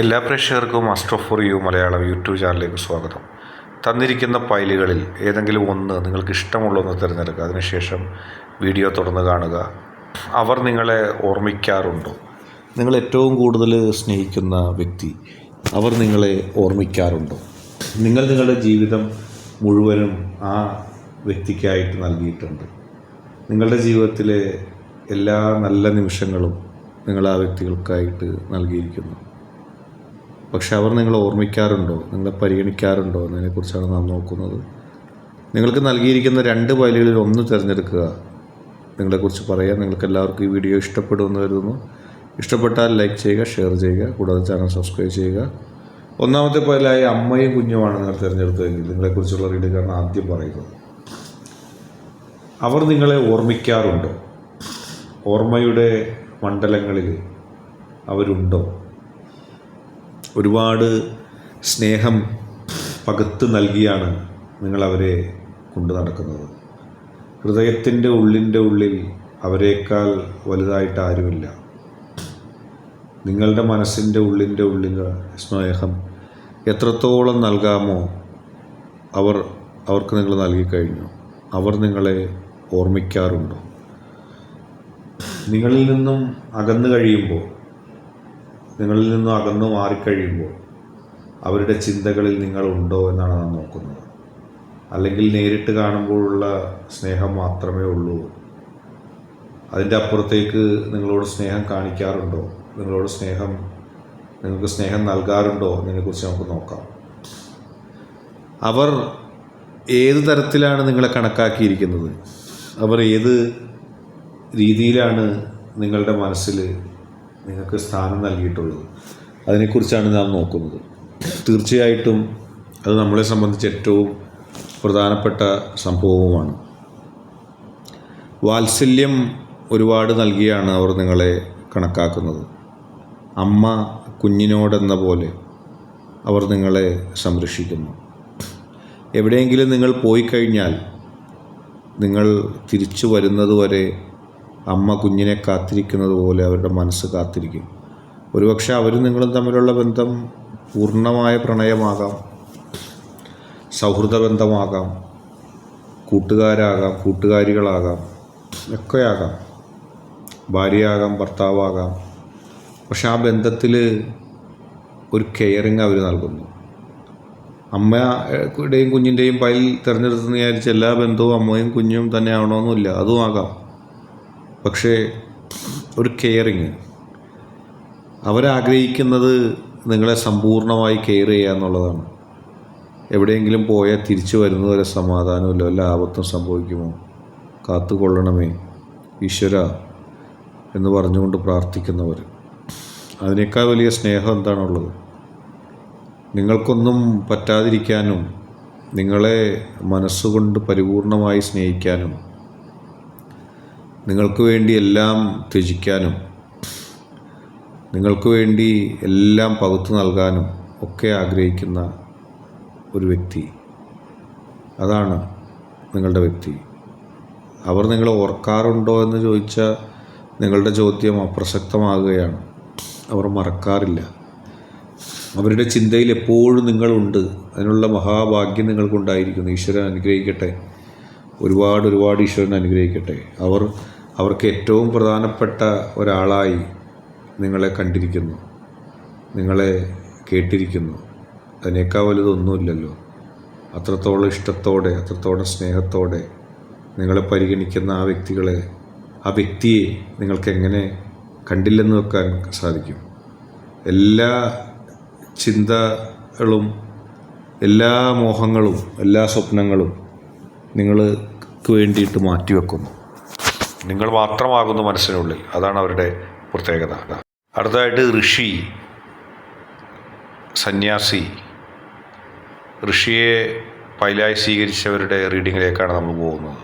എല്ലാ പ്രേക്ഷകർക്കും Astro for you Malayalam YouTube ചാനലിലേക്ക് സ്വാഗതം. തന്നിരിക്കുന്ന ഫയലുകളിൽ ഏതെങ്കിലും ഒന്ന് നിങ്ങൾക്ക് ഇഷ്ടമുള്ള ഒന്ന് തിരഞ്ഞെടുക്കുക. അതിനുശേഷം വീഡിയോ തുടർന്ന് കാണുക. അവർ നിങ്ങളെ ഓർമ്മിക്കാറുണ്ടോ? നിങ്ങൾ ഏറ്റവും കൂടുതൽ സ്നേഹിക്കുന്ന വ്യക്തി അവർ നിങ്ങളെ ഓർമ്മിക്കാറുണ്ടോ? നിങ്ങൾ നിങ്ങളുടെ ജീവിതം മുഴുവനും ആ വ്യക്തിക്കായിട്ട് നൽകിയിട്ടുണ്ട്. നിങ്ങളുടെ ജീവിതത്തിലെ എല്ലാ നല്ല നിമിഷങ്ങളും നിങ്ങൾ ആ വ്യക്തികൾക്കായിട്ട് നൽകിയിരിക്കുന്നു. പക്ഷെ അവർ നിങ്ങളെ ഓർമ്മിക്കാറുണ്ടോ? നിങ്ങളെ പരിഗണിക്കാറുണ്ടോ? എന്നതിനെക്കുറിച്ചാണ് നാം നോക്കുന്നത്. നിങ്ങൾക്ക് നൽകിയിരിക്കുന്ന രണ്ട് ഫയലുകളിൽ ഒന്ന് തിരഞ്ഞെടുക്കുക. നിങ്ങളെക്കുറിച്ച് പറയാൻ നിങ്ങൾക്ക് എല്ലാവർക്കും ഈ വീഡിയോ ഇഷ്ടപ്പെടുമെന്ന് കരുതുന്നു. ഇഷ്ടപ്പെട്ടാൽ ലൈക്ക് ചെയ്യുക ഷെയർ ചെയ്യുക കൂടാതെ ചാനൽ സബ്സ്ക്രൈബ് ചെയ്യുക. ഒന്നാമത്തെ ഫയലായ അമ്മയും കുഞ്ഞുമാണ് നിങ്ങൾ തിരഞ്ഞെടുത്തതെങ്കിൽ നിങ്ങളെക്കുറിച്ചുള്ള റീഡിങ്ങാണ് ആദ്യം പറയുന്നത് അവർ നിങ്ങളെ ഓർമ്മിക്കാറുണ്ടോ? ഓർമ്മയുടെ മണ്ഡലങ്ങളിൽ അവരുണ്ടോ? ഒരുപാട് സ്നേഹം പകുത്ത് നൽകിയാണ് നിങ്ങൾ അവരെ കൊണ്ടു നടക്കുന്നത്. ഹൃദയത്തിന്റെ ഉള്ളിന്റെ ഉള്ളിൽ അവരെക്കാൾ വലുതായിട്ട് ആരുമില്ല. നിങ്ങളുടെ മനസ്സിന്റെ ഉള്ളിന്റെ ഉള്ളിൽ സ്നേഹം എത്രത്തോളം നൽകാമോ അവർ അവർക്ക് നിങ്ങൾ നൽകിക്കഴിഞ്ഞു. അവർ നിങ്ങളെ ഓർമ്മിക്കാറുണ്ടോ? നിങ്ങളിൽ നിന്നും അകന്നു കഴിയുമ്പോൾ നിങ്ങളിൽ നിന്നും അകന്നു മാറിക്കഴിയുമ്പോൾ അവരുടെ ചിന്തകളിൽ നിങ്ങൾ ഉണ്ടോ എന്നാണ് നാം നോക്കുന്നത്. അല്ലെങ്കിൽ നേരിട്ട് കാണുമ്പോഴുള്ള സ്നേഹം മാത്രമേ ഉള്ളൂ. അതിന്റെ അപ്പുറത്തേക്ക് നിങ്ങളോട് സ്നേഹം കാണിക്കാറുണ്ടോ? നിങ്ങളോട് സ്നേഹം നിങ്ങൾക്ക് സ്നേഹം നൽകാറുണ്ടോ? എന്നതിനെക്കുറിച്ച് നമുക്ക് നോക്കാം. അവർ ഏത് തരത്തിലാണ് നിങ്ങളെ കണക്കാക്കിയിരിക്കുന്നത്? അവർ ഏത് രീതിയിലാണ് നിങ്ങളുടെ മനസ്സിൽ നിങ്ങൾക്ക് സ്ഥാനം നൽകിയിട്ടുള്ളത്. അതിനെക്കുറിച്ചാണ് നാം നോക്കുന്നത്. തീർച്ചയായിട്ടും അത് നമ്മളെ സംബന്ധിച്ച് ഏറ്റവും പ്രധാനപ്പെട്ട സംഭവവുമാണ്. വാത്സല്യം ഒരുപാട് നൽകിയാണ് അവർ നിങ്ങളെ കണക്കാക്കുന്നത്. അമ്മ കുഞ്ഞിനോടെന്ന പോലെ അവർ നിങ്ങളെ സംരക്ഷിക്കുന്നു. എവിടെയെങ്കിലും നിങ്ങൾ പോയി കഴിഞ്ഞാൽ നിങ്ങൾ തിരിച്ചു വരുന്നതുവരെ അമ്മ കുഞ്ഞിനെ കാത്തിരിക്കുന്നത് പോലെ അവരുടെ മനസ്സ് കാത്തിരിക്കും. ഒരുപക്ഷെ അവരും നിങ്ങളും തമ്മിലുള്ള ബന്ധം പൂർണമായ പ്രണയമാകാം സൗഹൃദ ബന്ധമാകാം കൂട്ടുകാരാകാം കൂട്ടുകാരികളാകാം ഒക്കെയാകാം. ഭാര്യയാകാം ഭർത്താവാകാം. പക്ഷെ ആ ബന്ധത്തിൽ ഒരു കെയറിങ് അവർ നൽകുന്നു. അമ്മയുടെയും കുഞ്ഞിന്റെയും പൈൽ തിരഞ്ഞെടുത്തെന്ന് വിചാരിച്ച് എല്ലാ ബന്ധവും അമ്മയും കുഞ്ഞും തന്നെ ആവണമെന്നില്ല അതും ആകാം. പക്ഷേ ഒരു കെയറിങ് അവരാഗ്രഹിക്കുന്നത് നിങ്ങളെ സമ്പൂർണമായി കെയർ ചെയ്യുക എന്നുള്ളതാണ്. എവിടെയെങ്കിലും പോയാൽ തിരിച്ചു വരുന്നതുവരെ സമാധാനമില്ല. വല്ല ആപത്തും സംഭവിക്കുമോ? കാത്തുകൊള്ളണമേ. ഈശ്വര എന്ന് പറഞ്ഞുകൊണ്ട് പ്രാർത്ഥിക്കുന്നവർ. അതിനേക്കാൾ വലിയ സ്നേഹം എന്താണുള്ളത്? നിങ്ങൾക്കൊന്നും പറ്റാതിരിക്കാനും നിങ്ങളെ മനസ്സുകൊണ്ട് പരിപൂർണമായി സ്നേഹിക്കാനും നിങ്ങൾക്ക് വേണ്ടി എല്ലാം ത്യജിക്കാനും നിങ്ങൾക്ക് വേണ്ടി എല്ലാം പകുത്തു നൽകാനും ഒക്കെ ആഗ്രഹിക്കുന്ന ഒരു വ്യക്തി. അതാണ് നിങ്ങളുടെ വ്യക്തി. അവർ നിങ്ങളെ ഓർക്കാറുണ്ടോ എന്ന് ചോദിച്ച നിങ്ങളുടെ ചോദ്യം അപ്രസക്തമാകുകയാണ്. അവർ മറക്കാറില്ല. അവരുടെ ചിന്തയിൽ എപ്പോഴും നിങ്ങളുണ്ട്. അതിനുള്ള മഹാഭാഗ്യം നിങ്ങൾക്കുണ്ടായിരിക്കുന്നു. ഈശ്വരൻ അനുഗ്രഹിക്കട്ടെ. ഒരുപാട് ഒരുപാട് ഈശ്വരൻ അനുഗ്രഹിക്കട്ടെ. അവർ അവർക്ക് ഏറ്റവും പ്രധാനപ്പെട്ട ഒരാളായി നിങ്ങളെ കണ്ടിരിക്കുന്നു. നിങ്ങളെ കേട്ടിരിക്കുന്നു. അതിനേക്കാൾ വലുതൊന്നുമില്ലല്ലോ. അത്രത്തോളം ഇഷ്ടത്തോടെ അത്രത്തോളം സ്നേഹത്തോടെ നിങ്ങളെ പരിഗണിക്കുന്ന ആ വ്യക്തികളെ ആ വ്യക്തിയെ നിങ്ങൾക്ക് എങ്ങനെ കണ്ടില്ലെന്ന് വെക്കാൻ സാധിക്കും. എല്ലാ ചിന്തകളും എല്ലാ മോഹങ്ങളും എല്ലാ സ്വപ്നങ്ങളും നിങ്ങൾക്ക് വേണ്ടിയിട്ട് മാറ്റിവെക്കുന്നു. നിങ്ങൾ മാത്രമാകുന്നു മനസ്സിനുള്ളിൽ. അതാണ് അവരുടെ പ്രത്യേകത. അടുത്തതായിട്ട് ഋഷി സന്യാസി. ഋഷിയെ പൈലായി സ്വീകരിച്ചവരുടെ റീഡിങ്ങിലേക്കാണ് നമ്മൾ പോകുന്നത്.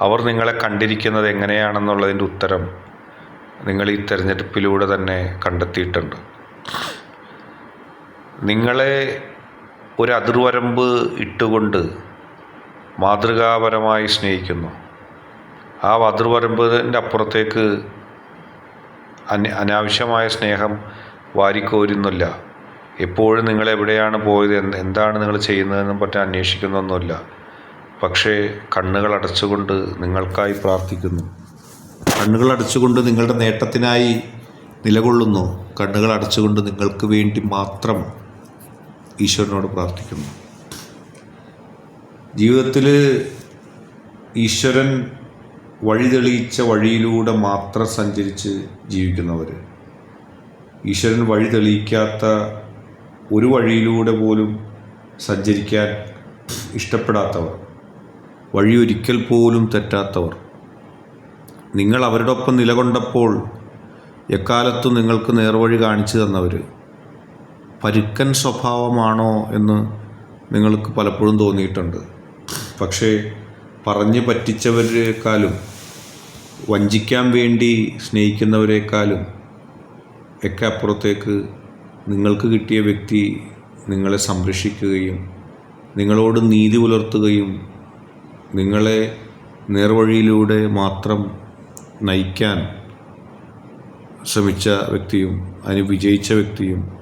അവർ നിങ്ങളെ കണ്ടിരിക്കുന്നത് എങ്ങനെയാണെന്നുള്ളതിന്റെ ഉത്തരം നിങ്ങൾ ഈ തിരഞ്ഞെടുപ്പിലൂടെ തന്നെ കണ്ടെത്തിയിട്ടുണ്ട്. നിങ്ങളെ ഒരു അതിർവരമ്പ് ഇട്ടുകൊണ്ട് മാതൃകാപരമായി സ്നേഹിക്കുന്നു. ആ അതിർവരമ്പിന്റെ അപ്പുറത്തേക്ക് അന് അനാവശ്യമായ സ്നേഹം വാരിക്കോരുന്നില്ല. എപ്പോഴും നിങ്ങൾ എവിടെയാണ് പോയത് എന്ത് എന്താണ് നിങ്ങൾ ചെയ്യുന്നതെന്നും പറ്റി അന്വേഷിക്കുന്നൊന്നുമില്ല. പക്ഷേ കണ്ണുകൾ അടച്ചുകൊണ്ട് നിങ്ങൾക്കായി പ്രാർത്ഥിക്കുന്നു. കണ്ണുകൾ അടച്ചുകൊണ്ട് നിങ്ങളുടെ നേട്ടത്തിനായി നിലകൊള്ളുന്നു. കണ്ണുകൾ അടച്ചുകൊണ്ട് നിങ്ങൾക്ക് വേണ്ടി മാത്രം ഈശ്വരനോട് പ്രാർത്ഥിക്കുന്നു. ജീവിതത്തിൽ ഈശ്വരൻ വഴി തെളിയിച്ച വഴിയിലൂടെ മാത്രം സഞ്ചരിച്ച് ജീവിക്കുന്നവർ ഈശ്വരൻ വഴി തെളിയിക്കാത്ത ഒരു വഴിയിലൂടെ പോലും സഞ്ചരിക്കാൻ ഇഷ്ടപ്പെടാത്തവർ വഴി ഒരിക്കൽ പോലും തെറ്റാത്തവർ. നിങ്ങൾ അവരുടെ ഒപ്പം നിലകൊണ്ടപ്പോൾ എക്കാലത്തും നിങ്ങൾക്ക് നേർവഴി കാണിച്ചു തന്നവർ പരുക്കൻ സ്വഭാവമാണോ എന്ന് നിങ്ങൾക്ക് പലപ്പോഴും തോന്നിയിട്ടുണ്ട്. പക്ഷേ പറഞ്ഞു പറ്റിച്ചവരെക്കാളും വഞ്ചിക്കാൻ വേണ്ടി സ്നേഹിക്കുന്നവരെക്കാളും ഒക്കെ അപ്പുറത്തേക്ക് നിങ്ങൾക്ക് കിട്ടിയ വ്യക്തി നിങ്ങളെ സംരക്ഷിക്കുകയും നിങ്ങളോട് നീതി പുലർത്തുകയും നിങ്ങളെ നേർവഴിയിലൂടെ മാത്രം നയിക്കാൻ ശ്രമിച്ച വ്യക്തിയും അതിന് വിജയിച്ച വ്യക്തിയും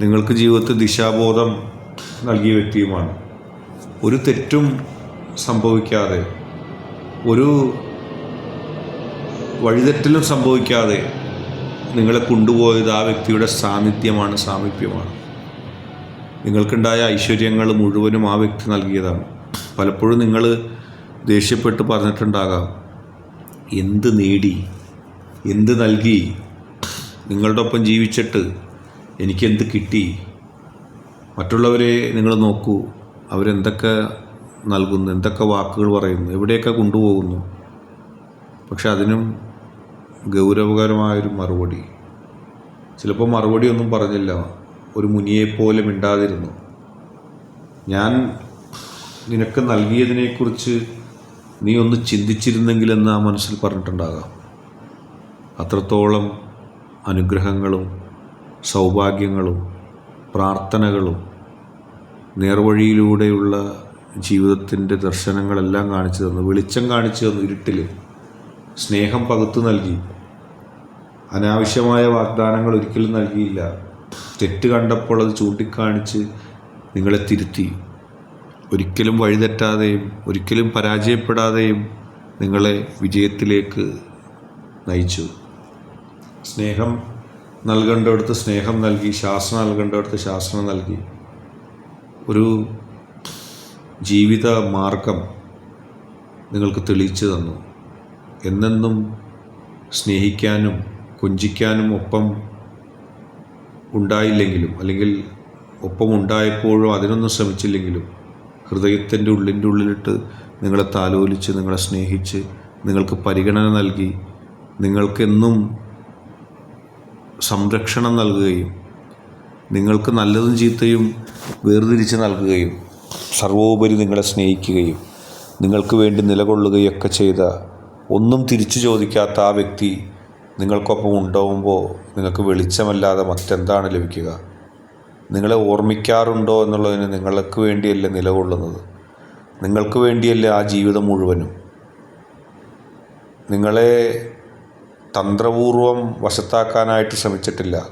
നിങ്ങൾക്ക് ജീവിതത്തിൽ ദിശാബോധം നൽകിയ വ്യക്തിയുമാണ്. ഒരു തെറ്റും സംഭവിക്കാതെ ഒരു വഴിതെറ്റലും സംഭവിക്കാതെ നിങ്ങളെ കൊണ്ടുപോയത് ആ വ്യക്തിയുടെ സാന്നിധ്യമാണ് സാമീപ്യമാണ്. നിങ്ങൾക്കുണ്ടായ ഐശ്വര്യങ്ങൾ മുഴുവനും ആ വ്യക്തി നൽകിയതാണ്. പലപ്പോഴും നിങ്ങൾ ദേഷ്യപ്പെട്ട് പറഞ്ഞിട്ടുണ്ടാകാം എന്ത് നേടി? എന്ത് നൽകി? നിങ്ങളുടെ ഒപ്പം ജീവിച്ചിട്ട് എനിക്കെന്ത് കിട്ടി? മറ്റുള്ളവരെ നിങ്ങൾ നോക്കൂ അവരെന്തൊക്കെ നൽകുന്നു. എന്തൊക്കെ വാക്കുകൾ പറയുന്നു? എവിടെയൊക്കെ കൊണ്ടുപോകുന്നു? പക്ഷെ അതിനും ഗൗരവകരമായൊരു മറുപടി. ചിലപ്പോൾ മറുപടി ഒന്നും പറഞ്ഞില്ല. ഒരു മുനിയെപ്പോലെ മിണ്ടാതിരുന്നു. ഞാൻ നിനക്ക് നൽകിയതിനെക്കുറിച്ച് നീ ഒന്ന് ചിന്തിച്ചിരുന്നെങ്കിലെന്ന് ആ മനസ്സിൽ പറഞ്ഞിട്ടുണ്ടാകാം. അത്രത്തോളം അനുഗ്രഹങ്ങളും സൗഭാഗ്യങ്ങളും പ്രാർത്ഥനകളും നേർവഴിയിലൂടെയുള്ള ജീവിതത്തിന്റെ ദർശനങ്ങളെല്ലാം കാണിച്ചു തന്നു. വെളിച്ചം കാണിച്ചു തന്നു ഇരുട്ടിൽ സ്നേഹം പകുത്തു നൽകി. അനാവശ്യമായ വാഗ്ദാനങ്ങൾ ഒരിക്കലും നൽകിയില്ല. തെറ്റ് കണ്ടപ്പോൾ അത് ചൂണ്ടിക്കാണിച്ച് നിങ്ങളെ തിരുത്തി. ഒരിക്കലും വഴിതെറ്റാതെയും ഒരിക്കലും പരാജയപ്പെടാതെയും നിങ്ങളെ വിജയത്തിലേക്ക് നയിച്ചു. സ്നേഹം നൽകേണ്ടടുത്ത് സ്നേഹം നൽകി. ശാസ്ത്രം നൽകേണ്ടടുത്ത് ശാസ്ത്രം നൽകി. ഒരു ജീവിത മാർഗം നിങ്ങൾക്ക് തെളിയിച്ചു തന്നു. എന്നെന്നും സ്നേഹിക്കാനും കൊഞ്ചിക്കാനും ഒപ്പം ഉണ്ടായില്ലെങ്കിലും അല്ലെങ്കിൽ ഒപ്പം ഉണ്ടായപ്പോഴും അതിനൊന്നും ശ്രമിച്ചില്ലെങ്കിലും ഹൃദയത്തിന്റെ ഉള്ളിന്റെ ഉള്ളിലിട്ട് നിങ്ങളെ താലോലിച്ച് നിങ്ങളെ സ്നേഹിച്ച് നിങ്ങൾക്ക് പരിഗണന നൽകി നിങ്ങൾക്കെന്നും സംരക്ഷണം നൽകുകയും നിങ്ങൾക്ക് നല്ലതും ചീത്തയും വേർതിരിച്ച് നൽകുകയും സർവോപരി നിങ്ങളെ സ്നേഹിക്കുകയും നിങ്ങൾക്ക് വേണ്ടി നിലകൊള്ളുകയൊക്കെ ചെയ്ത ഒന്നും തിരിച്ചു ചോദിക്കാത്ത ആ വ്യക്തി നിങ്ങൾക്കൊപ്പം ഉണ്ടാവുമ്പോൾ നിങ്ങൾക്ക് വെളിച്ചമല്ലാതെ മറ്റെന്താണ് ലഭിക്കുക? നിങ്ങളെ ഓർമ്മിക്കാറുണ്ടോ എന്നുള്ളതിന് നിങ്ങൾക്ക് വേണ്ടിയല്ലേ നിലകൊള്ളുന്നത്? നിങ്ങൾക്ക് വേണ്ടിയല്ലേ ആ ജീവിതം മുഴുവനും? നിങ്ങളെ തന്ത്രപൂർവം വശത്താക്കാനായിട്ട് ശ്രമിച്ചിട്ടില്ല.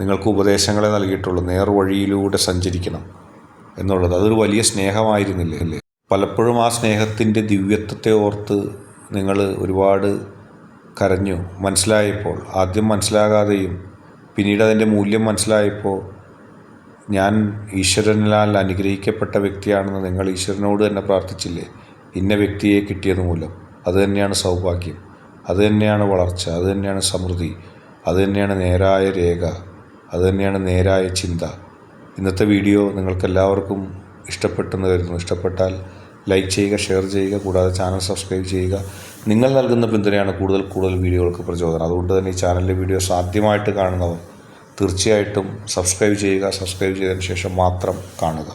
നിങ്ങൾക്ക് ഉപദേശങ്ങളെ നൽകിയിട്ടുള്ളൂ. നേർവഴിയിലൂടെ സഞ്ചരിക്കണം. എന്നുള്ളത്. അതൊരു വലിയ സ്നേഹമായിരുന്നില്ലേ? അല്ലേ പലപ്പോഴും ആ സ്നേഹത്തിന്റെ ദിവ്യത്വത്തെ ഓർത്ത് നിങ്ങൾ ഒരുപാട് കരഞ്ഞു. മനസ്സിലായപ്പോൾ ആദ്യം മനസ്സിലാകാതെയും പിന്നീട് അതിന്റെ മൂല്യം മനസ്സിലായപ്പോൾ ഞാൻ ഈശ്വരനാൽ അനുഗ്രഹിക്കപ്പെട്ട വ്യക്തിയാണെന്ന് നിങ്ങൾ ഈശ്വരനോട് തന്നെ പ്രാർത്ഥിച്ചില്ലേ? ഇന്ന വ്യക്തിയെ കിട്ടിയത് മൂലം. അത് തന്നെയാണ് സൗഭാഗ്യം. അതുതന്നെയാണ് വളർച്ച. അതുതന്നെയാണ് സമൃദ്ധി. അതുതന്നെയാണ് നേരായ രേഖ. അതുതന്നെയാണ് നേരായ ചിന്ത. ഇന്നത്തെ വീഡിയോ നിങ്ങൾക്ക് എല്ലാവർക്കും ഇഷ്ടപ്പെട്ടെന്ന് കരുതുന്നു. ഇഷ്ടപ്പെട്ടാൽ ലൈക്ക് ചെയ്യുക ഷെയർ ചെയ്യുക കൂടാതെ ചാനൽ സബ്സ്ക്രൈബ് ചെയ്യുക. നിങ്ങൾ നൽകുന്ന പിന്തുണയാണ് കൂടുതൽ കൂടുതൽ വീഡിയോകൾക്ക് പ്രചോദനം. അതുകൊണ്ട് തന്നെ ഈ ചാനലിലെ വീഡിയോസ് ആദ്യമായിട്ട് കാണുന്നവർ തീർച്ചയായിട്ടും സബ്സ്ക്രൈബ് ചെയ്യുക. സബ്സ്ക്രൈബ് ചെയ്തതിന് ശേഷം മാത്രം കാണുക.